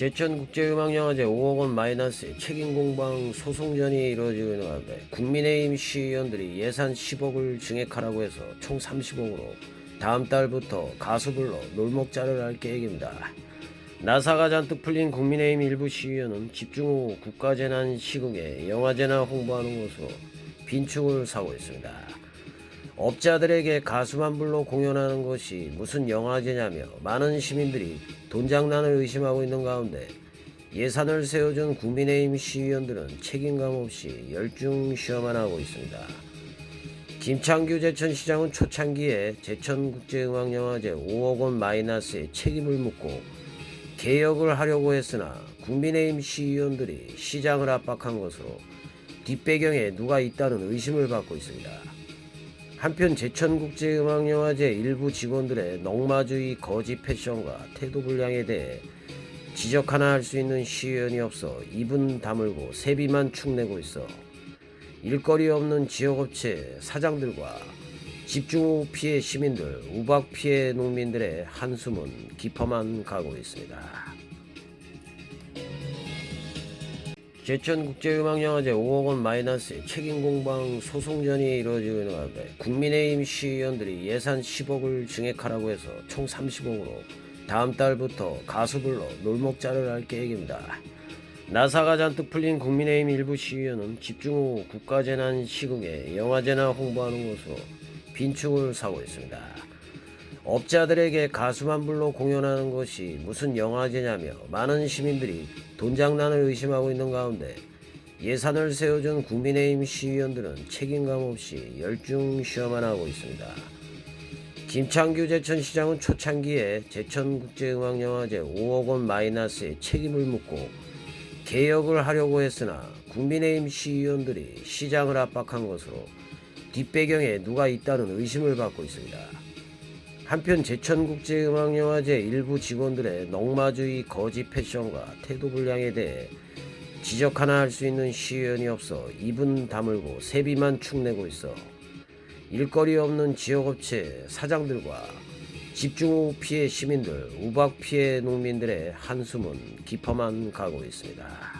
제천국제음악영화제 5억 원 마이너스의 책임 공방 소송전이 이루어지고 있는 가운데 국민의힘 시의원들이 예산 10억을 증액하라고 해서 총 30억으로 다음 달부터 가수 불러 놀목자를 할 계획입니다. 나사가 잔뜩 풀린 국민의힘 일부 시의원은 집중 후 국가재난 시국에 영화제나 홍보하는 것으로 빈축을 사고 있습니다. 업자들에게 가수만 불러 공연하는 것이 무슨 영화제냐며 많은 시민들이 돈 장난을 의심하고 있는 가운데 예산을 세워준 국민의힘 시의원들은 책임감 없이 열중 시험만 하고 있습니다. 김창규 제천시장은 초창기에 제천국제음악영화제 5억 원 마이너스의 책임을 묻고 개혁을 하려고 했으나 국민의힘 시의원들이 시장을 압박한 것으로 뒷배경에 누가 있다는 의심을 받고 있습니다. 한편 제천국제음악영화제 일부 직원들의 넉마주의 거지 패션과 태도 불량에 대해 지적 하나 할 수 있는 시의원이 없어 입은 다물고 세비만 축내고 있어 일거리 없는 지역업체 사장들과 집중호우 피해 시민들, 우박 피해 농민들의 한숨은 깊어만 가고 있습니다. 제천국제음악영화제 5억 원 마이너스의 책임 공방 소송전이 이루어지고 있는 가운데 국민의힘 시의원들이 예산 10억을 증액하라고 해서 총 30억으로 다음 달부터 가수 불러 놀목자를 할 계획입니다. 나사가 잔뜩 풀린 국민의힘 일부 시의원은 집중 후 국가재난 시국에 영화제나 홍보하는 것으로 빈축을 사고 있습니다. 업자들에게 가수만 불러 공연하는 것이 무슨 영화제냐며 많은 시민들이 돈 장난을 의심하고 있는 가운데 예산을 세워준 국민의힘 시의원들은 책임감 없이 열중 시험만 하고 있습니다. 김창규 제천시장은 초창기에 제천국제음악영화제 5억 원 마이너스의 책임을 묻고 개혁을 하려고 했으나 국민의힘 시의원들이 시장을 압박한 것으로 뒷배경에 누가 있다는 의심을 받고 있습니다. 한편 제천국제음악영화제 일부 직원들의 넉마주의 거지 패션과 태도 불량에 대해 지적 하나 할 수 있는 시의원이 없어 입은 다물고 세비만 축내고 있어 일거리 없는 지역업체 사장들과 집중호우 피해 시민들, 우박 피해 농민들의 한숨은 깊어만 가고 있습니다.